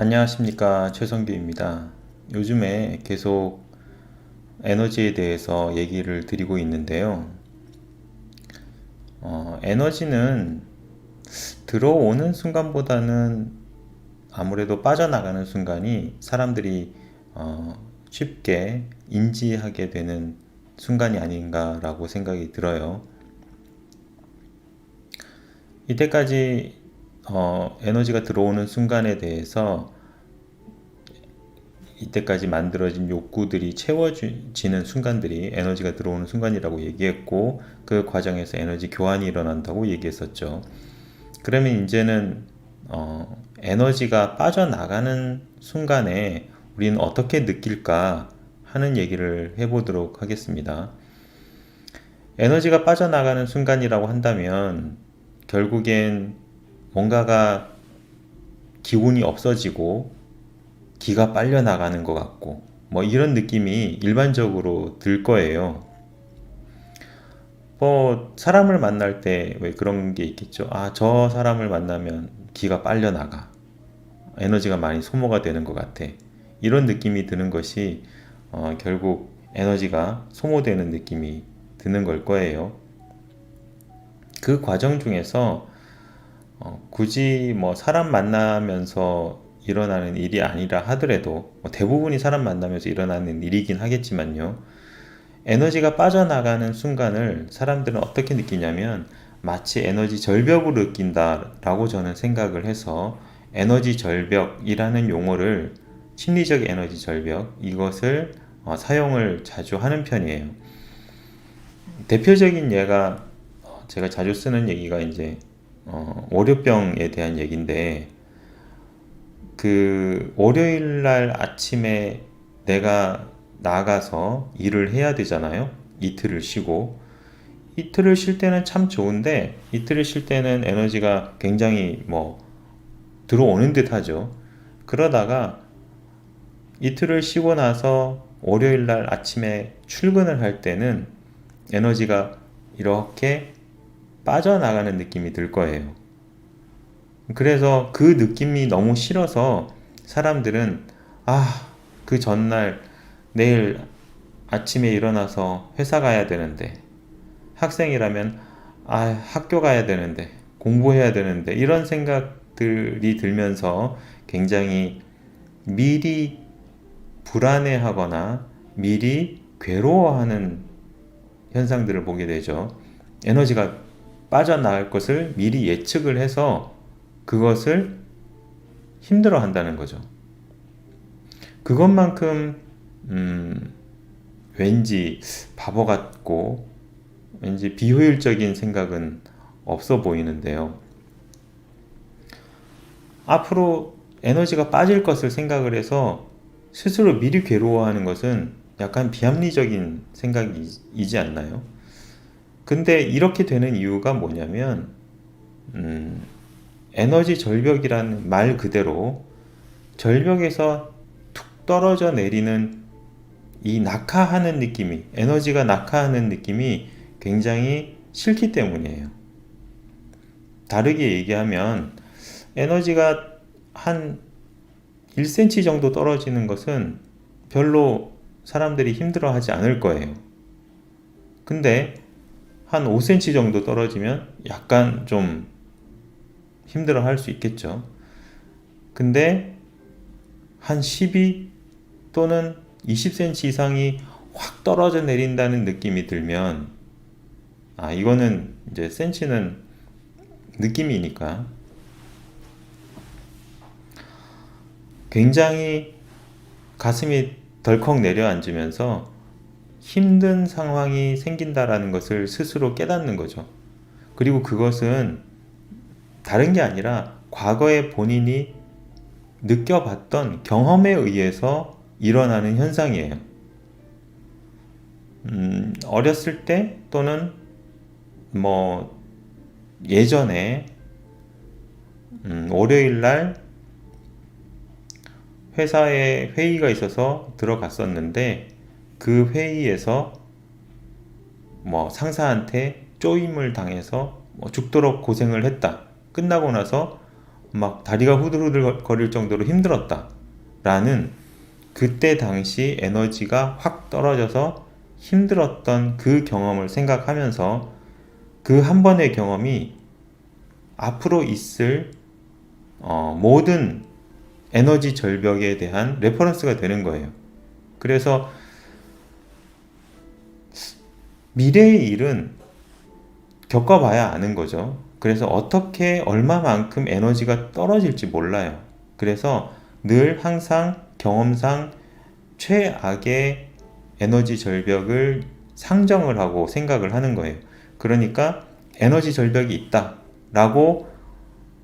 안녕하십니까 최성규입니다. 요즘에 계속 에너지에 대해서 얘기를 드리고 있는데요. 어, 에너지는 들어오는 순간보다는 아무래도 빠져나가는 순간이 사람들이 어, 쉽게 인지하게 되는 순간이 아닌가라고 생각이 들어요. 이때까지 어, 에너지가 들어오는 순간에 대해서 이때까지 만들어진 욕구들이 채워지는 순간들이 에너지가 들어오는 순간이라고 얘기했고 그 과정에서 에너지 교환이 일어난다고 얘기했었죠. 그러면 이제는 어, 에너지가 빠져나가는 순간에 우리는 어떻게 느낄까 하는 얘기를 해보도록 하겠습니다. 에너지가 빠져나가는 순간이라고 한다면 결국엔 뭔가가 기운이 없어지고 기가 빨려 나가는 것 같고 뭐 이런 느낌이 일반적으로 들 거예요. 뭐 사람을 만날 때 왜 그런 게 있겠죠. 아, 저 사람을 만나면 기가 빨려 나가. 에너지가 많이 소모가 되는 것 같아. 이런 느낌이 드는 것이 어, 결국 에너지가 소모되는 느낌이 드는 걸 거예요. 그 과정 중에서 어, 굳이 뭐 사람 만나면서 일어나는 일이 아니라 하더라도 뭐 대부분이 사람 만나면서 일어나는 일이긴 하겠지만요. 에너지가 빠져나가는 순간을 사람들은 어떻게 느끼냐면 마치 에너지 절벽으로 느낀다라고 저는 생각을 해서 에너지 절벽이라는 용어를 심리적 에너지 절벽 이것을 어, 사용을 자주 하는 편이에요. 대표적인 예가 어, 제가 자주 쓰는 얘기가 이제 어, 월요병에 대한 얘기인데 그 월요일 날 아침에 내가 나가서 일을 해야 되잖아요. 이틀을 쉬고 이틀을 쉴 때는 참 좋은데 이틀을 쉴 때는 에너지가 굉장히 뭐 들어오는 듯 하죠. 그러다가 이틀을 쉬고 나서 월요일 날 아침에 출근을 할 때는 에너지가 이렇게 빠져나가는 느낌이 들 거예요. 그래서 그 느낌이 너무 싫어서 사람들은 아, 그 전날 내일 아침에 일어나서 회사 가야 되는데 학생이라면 아, 학교 가야 되는데 공부해야 되는데 이런 생각들이 들면서 굉장히 미리 불안해하거나 미리 괴로워하는 현상들을 보게 되죠. 에너지가 빠져나갈 것을 미리 예측을 해서 그것을 힘들어 한다는 거죠. 그것만큼, 음, 왠지 바보 같고, 왠지 비효율적인 생각은 없어 보이는데요. 앞으로 에너지가 빠질 것을 생각을 해서 스스로 미리 괴로워하는 것은 약간 비합리적인 생각이지 않나요? 근데 이렇게 되는 이유가 뭐냐면, 음, 에너지 절벽이라는 말 그대로 절벽에서 툭 떨어져 내리는 이 낙하하는 느낌이, 에너지가 낙하하는 느낌이 굉장히 싫기 때문이에요. 다르게 얘기하면 에너지가 한 1cm 정도 떨어지는 것은 별로 사람들이 힘들어 하지 않을 거예요. 근데 한 5cm 정도 떨어지면 약간 좀 힘들어 할 수 있겠죠. 근데 한 12 또는 20cm 이상이 확 떨어져 내린다는 느낌이 들면 아, 이거는 이제 센치는 느낌이니까 굉장히 가슴이 덜컥 내려앉으면서 힘든 상황이 생긴다라는 것을 스스로 깨닫는 거죠. 그리고 그것은 다른 게 아니라 과거에 본인이 느껴봤던 경험에 의해서 일어나는 현상이에요. 음, 어렸을 때 또는 뭐 예전에 음, 월요일 날 회사에 회의가 있어서 들어갔었는데 그 회의에서 뭐 상사한테 쪼임을 당해서 뭐 죽도록 고생을 했다. 끝나고 나서 막 다리가 후들후들 거릴 정도로 힘들었다. 라는 그때 당시 에너지가 확 떨어져서 힘들었던 그 경험을 생각하면서 그 한 번의 경험이 앞으로 있을 어, 모든 에너지 절벽에 대한 레퍼런스가 되는 거예요. 그래서 미래의 일은 겪어봐야 아는 거죠. 그래서 어떻게 얼마만큼 에너지가 떨어질지 몰라요. 그래서 늘 항상 경험상 최악의 에너지 절벽을 상정을 하고 생각을 하는 거예요. 그러니까 에너지 절벽이 있다 라고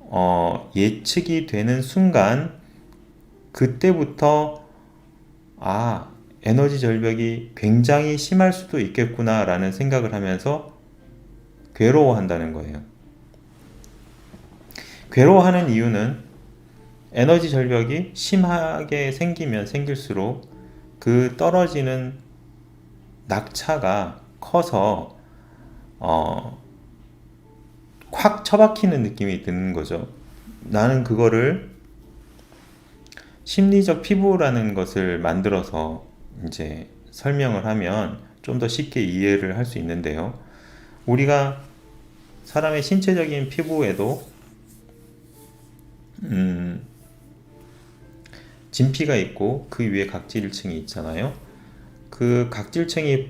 어, 예측이 되는 순간 그때부터 아 에너지 절벽이 굉장히 심할 수도 있겠구나라는 생각을 하면서 괴로워한다는 거예요. 괴로워하는 이유는 에너지 절벽이 심하게 생기면 생길수록 그 떨어지는 낙차가 커서 어, 확 처박히는 느낌이 드는 거죠. 나는 그거를 심리적 피부라는 것을 만들어서 이제 설명을 하면 좀 더 쉽게 이해를 할 수 있는데요. 우리가 사람의 신체적인 피부에도 음, 진피가 있고 그 위에 각질층이 있잖아요. 그 각질층이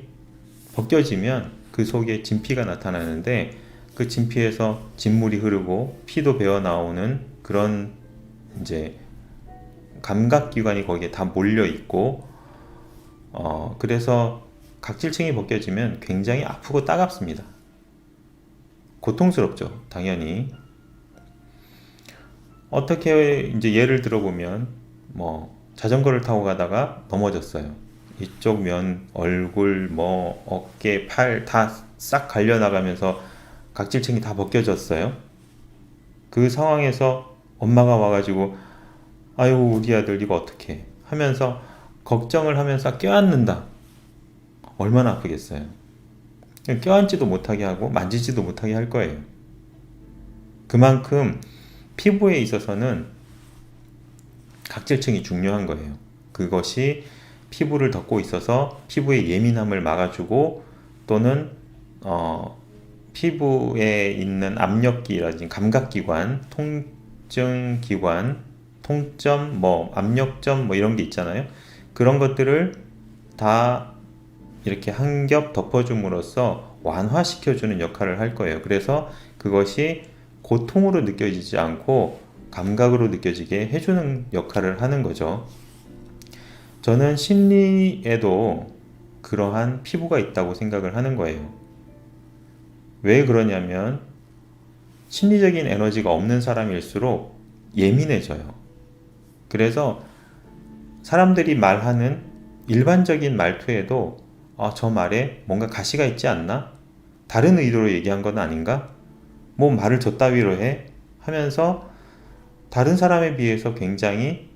벗겨지면 그 속에 진피가 나타나는데 그 진피에서 진물이 흐르고 피도 배어 나오는 그런 이제 감각기관이 거기에 다 몰려 있고 어 그래서 각질층이 벗겨지면 굉장히 아프고 따갑습니다. 고통스럽죠, 당연히. 어떻게 이제 예를 들어보면 뭐 자전거를 타고 가다가 넘어졌어요. 이쪽 면, 얼굴, 뭐 어깨, 팔 다 싹 갈려 나가면서 각질층이 다 벗겨졌어요. 그 상황에서 엄마가 와가지고 아유 우리 아들 이거 어떻게 하면서 걱정을 하면서 껴안는다. 얼마나 아프겠어요. 껴안지도 못하게 하고 만지지도 못하게 할 거예요. 그만큼 피부에 있어서는 각질층이 중요한 거예요. 그것이 피부를 덮고 있어서 피부의 예민함을 막아주고 또는 어, 피부에 있는 압력기라든지 감각기관, 통증기관, 통점, 뭐 압력점 뭐 이런 게 있잖아요. 그런 것들을 다 이렇게 한 겹 덮어줌으로써 완화시켜주는 역할을 할 거예요. 그래서 그것이 고통으로 느껴지지 않고 감각으로 느껴지게 해주는 역할을 하는 거죠. 저는 심리에도 그러한 피부가 있다고 생각을 하는 거예요. 왜 그러냐면 심리적인 에너지가 없는 사람일수록 예민해져요. 그래서 사람들이 말하는 일반적인 말투에도 아, 저 말에 뭔가 가시가 있지 않나? 다른 의도로 얘기한 건 아닌가? 뭐 말을 저 따위로 해? 하면서 다른 사람에 비해서 굉장히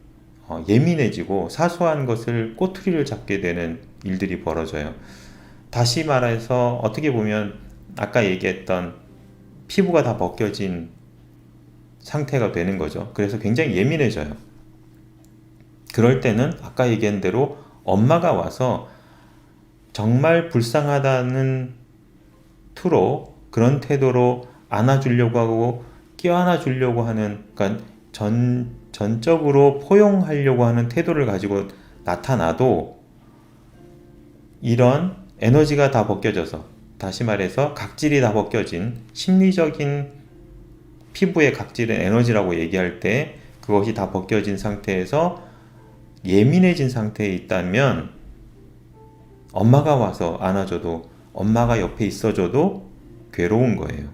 어, 예민해지고 사소한 것을 꼬투리를 잡게 되는 일들이 벌어져요. 다시 말해서 어떻게 보면 아까 얘기했던 피부가 다 벗겨진 상태가 되는 거죠. 그래서 굉장히 예민해져요. 그럴 때는 아까 얘기한 대로 엄마가 와서 정말 불쌍하다는 투로 그런 태도로 안아주려고 하고 껴안아 주려고 하는 그러니까 전 전적으로 포용하려고 하는 태도를 가지고 나타나도 이런 에너지가 다 벗겨져서 다시 말해서 각질이 다 벗겨진 심리적인 피부의 각질은 에너지라고 얘기할 때 그것이 다 벗겨진 상태에서 예민해진 상태에 있다면 엄마가 와서 안아줘도 엄마가 옆에 있어줘도 괴로운 거예요.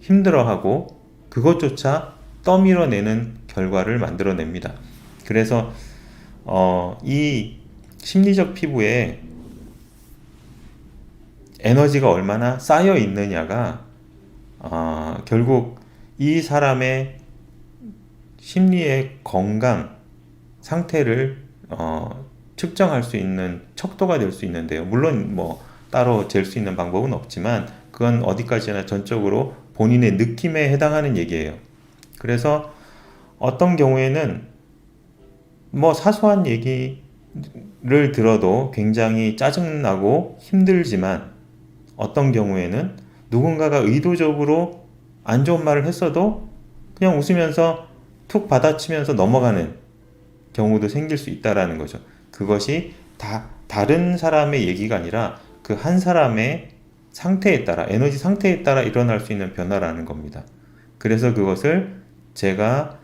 힘들어하고 그것조차 떠밀어내는 결과를 만들어냅니다. 그래서 어, 이 심리적 피부에 에너지가 얼마나 쌓여 있느냐가 어, 결국 이 사람의 심리의 건강 상태를 어, 측정할 수 있는 척도가 될 수 있는데요. 물론 뭐 따로 잴 수 있는 방법은 없지만 그건 어디까지나 전적으로 본인의 느낌에 해당하는 얘기예요. 그래서 어떤 경우에는 뭐 사소한 얘기를 들어도 굉장히 짜증나고 힘들지만 어떤 경우에는 누군가가 의도적으로 안 좋은 말을 했어도 그냥 웃으면서 툭 받아치면서 넘어가는 경우도 생길 수 있다라는 거죠. 그것이 다 다른 사람의 얘기가 아니라 그 한 사람의 상태에 따라 에너지 상태에 따라 일어날 수 있는 변화라는 겁니다. 그래서 그것을 제가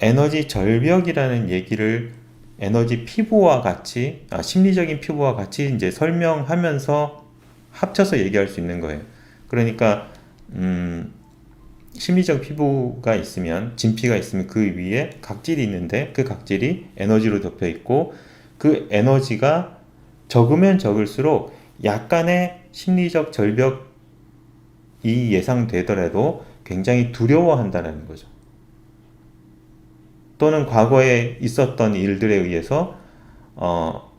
에너지 절벽이라는 얘기를 에너지 피부와 같이 아, 심리적인 피부와 같이 이제 설명하면서 합쳐서 얘기할 수 있는 거예요. 그러니까 음, 심리적 피부가 있으면 진피가 있으면 그 위에 각질이 있는데 그 각질이 에너지로 덮여 있고 그 에너지가 적으면 적을수록 약간의 심리적 절벽이 예상되더라도 굉장히 두려워한다는 거죠. 또는 과거에 있었던 일들에 의해서 어,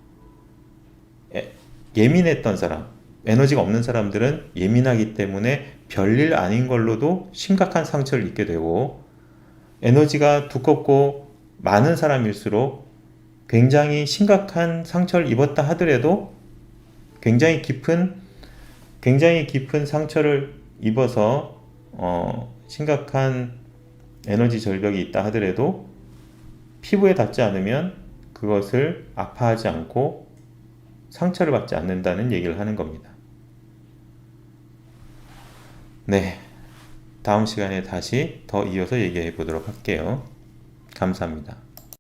에- 예민했던 사람, 에너지가 없는 사람들은 예민하기 때문에 별일 아닌 걸로도 심각한 상처를 입게 되고 에너지가 두껍고 많은 사람일수록 굉장히 심각한 상처를 입었다 하더라도 굉장히 깊은 굉장히 깊은 상처를 입어서 어, 심각한 에너지 절벽이 있다 하더라도 피부에 닿지 않으면 그것을 아파하지 않고 상처를 받지 않는다는 얘기를 하는 겁니다. 네. 다음 시간에 다시 더 이어서 얘기해 보도록 할게요. 감사합니다.